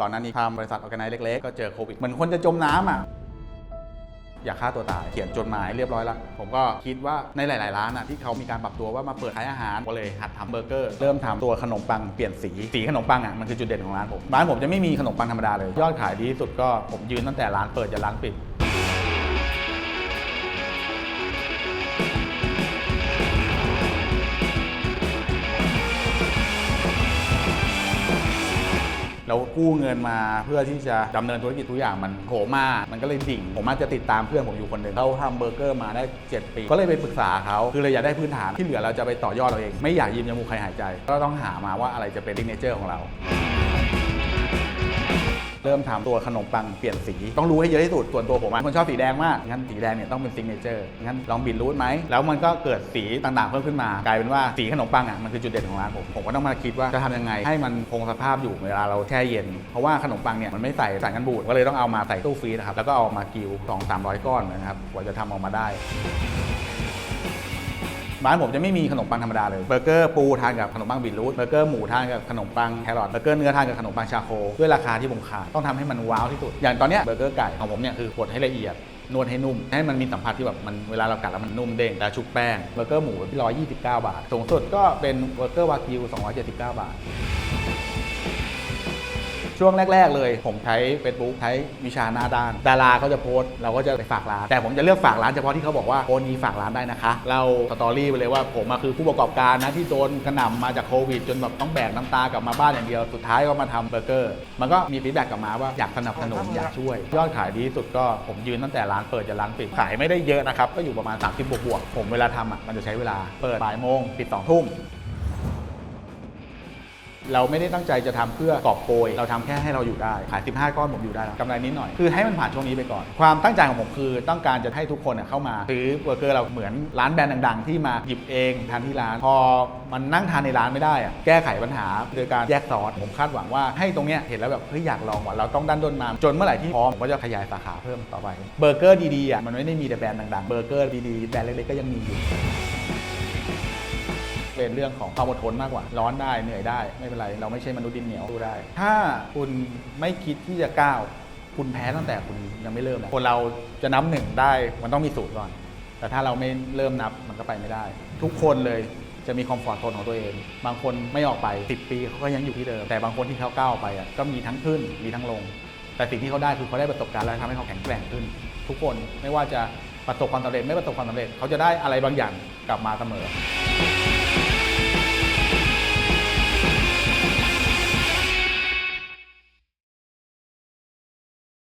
ก่อนหน้านี้ทำบริษัทออแกไนซ์เล็กๆ ก็เจอโควิด เหมือนคนจะจมน้ำอะ อยากฆ่าตัวตาย เขียนจดหมายเรียบร้อยแล้ว ผมก็คิดว่าในหลาย ๆ ร้านอะที่เขามีการปรับตัวว่ามาเปิดขายอาหาร ก็เลยหัดทำเบอร์เกอร์ เริ่มทำตัวขนมปังเปลี่ยนสี สีขนมปังอะมันคือจุดเด่นของร้านผม ร้านผมจะไม่มีขนมปังธรรมดาเลย ยอดขายดีที่สุดก็ผมยืนตั้งแต่ร้านเปิดจนร้านปิด เรากู้เงินมาเพื่อที่จะดำเนินธุรกิจทุกอย่างมันโหมากมันก็เลยดิ่ง ผมอาจจะติดตามเพื่อนผมอยู่คนหนึ่งเขาทำเบอร์เกอร์มาได้ 7 ปี ก็เลยไปปรึกษาเขาคือเลยอยากได้พื้นฐานที่เหลือเราจะไปต่อยอดเราเอง ไม่อยากยืมยามูกใครหายใจ ก็ต้องหามาว่าอะไรจะเป็นดิเนเจอร์ของเรา เริ่มทำตัวขนมปังเปลี่ยนสีต้องรู้ให้เยอะที่สุดส่วนตัวผมอะคนชอบสีแดงมากงั้นสีแดงเนี่ยต้องเป็นซิงเนเจอร์งั้นลองบิดรูทไหมแล้วมันก็เกิดสีต่างๆเพิ่มขึ้นมากลายเป็นว่าสีขนมปังอะมันคือจุดเด่นของร้านผมผมก็ต้องมาคิดว่าจะทำยังไงให้มันคงสภาพอยู่เวลาเราแช่เย็น เพราะว่าขนมปังเนี่ยมันไม่ใส่สารกันบูดก็เลยต้องเอามาใส่ตู้ฟรีนะครับแล้วก็เอามากิว2 3 0 0 ก้อนนะครับกว่าจะทำออกมาได้ บ้านผมจะไม่มีขนมปังธรรมดาเลยเบอร์เกอร์ปูทานกับขนมปังบีทรูทเบอร์เกอร์หมูทานกับขนมปังแครอทเบอร์เกอร์เนื้อทานกับขนมปังชาโคด้วยราคาที่ผมขายต้องทำให้มันว้าวที่สุดอย่างตอนเนี้ยเบอร์เกอร์ไก่ของผมเนี่ยคือกดให้ละเอียดนวดให้นุ่ม ให้มันมีสัมผัสที่แบบมันเวลาเรากัดแล้วมันนุ่มเด้งแต่ชุบแป้งเบอร์เกอร์หมูที่129 บาทสูงสุดก็เป็นเบอร์เกอร์วากิว279 บาท ช่วงแรก ๆ เลย ผมใช้ Facebook ใช้วิชาหน้าด้าน ดาราเขาจะโพสต์เราก็จะไปฝากร้าน แต่ผมจะเลือกฝากร้านเฉพาะที่เขาบอกว่าโอนนี้ฝากร้านได้นะคะ เราสตอรี่ไปเลยว่าผมอะคือผู้ประกอบการนะที่โดนกระหน่ำมาจากโควิด จนแบบต้องแบกน้ำตากลับมาบ้านอย่างเดียว สุดท้ายก็มาทำเบอร์เกอร์ มันก็มีฟีดแบ็กกลับมาว่าอยากสนับสนุนอยากช่วย ยอดขายดีที่สุดก็ผมยืนตั้งแต่ร้านเปิดจนร้านปิดขายไม่ได้เยอะนะครับก็อยู่ประมาณ30บวกบวกๆผมเวลาทำอะมันจะใช้เวลาเปิดบ่ายโมงปิดสองทุ่ม เราไม่ได้ตั้งใจจะทำเพื่อกอบโกย เราทำแค่ให้เราอยู่ได้ ขาย 15 ก้อนผมอยู่ได้แล้วกำไรนิดหน่อย คือให้มันผ่านช่วงนี้ไปก่อน ความตั้งใจของผมคือต้องการจะให้ทุกคนเนี่ยเข้ามาซื้อเบอร์เกอร์เราเหมือนร้านแบรนด์ดัง ๆ ที่มาหยิบเองทานที่ร้าน พอมันนั่งทานในร้านไม่ได้อะแก้ไขปัญหาโดยการแยกซอสผมคาดหวังว่าให้ตรงเนี้ยเห็นแล้วแบบเฮ้ยอยากลองว่ะเราต้องดันด้นมาจนเมื่อไหร่ที่พร้อมผมก็จะขยายสาขาเพิ่มต่อไปเบอร์เกอร์ดีๆอะมันไม่ได้มีแต่แบรนด์ดังๆเบอร์เกอร์ดีๆแบรนด์เล็กๆก็ยังมีอยู่ เป็นเรื่องของความอดทนมากกว่า ร้อนได้เหนื่อยได้ไม่เป็นไร เราไม่ใช่มนุษย์ดินเหนียวดูได้ ถ้าคุณไม่คิดที่จะก้าว คุณแพ้ตั้งแต่คุณยังไม่เริ่มนะคนเราจะนับหนึ่งได้มันต้องมีสูตรก่อน แต่ถ้าเราไม่เริ่มนับมันก็ไปไม่ได้ ทุกคนเลยจะมีคอมฟอร์ทโซนของตัวเอง บางคนไม่ออกไป 10 ปีเขาก็ยังอยู่ที่เดิม แต่บางคนที่เขาก้าวออกไปอะก็มีทั้งขึ้นมีทั้งลง แต่สิ่งที่เขาได้คือเขาได้ประสบการณ์และทำให้เขาแข็งแกร่งขึ้น ทุกคนไม่ว่าจะประสบความสำเร็จไม่ประสบความสำเร็จเขาจะได้อะไรบางอย่างกลับมาเสมอ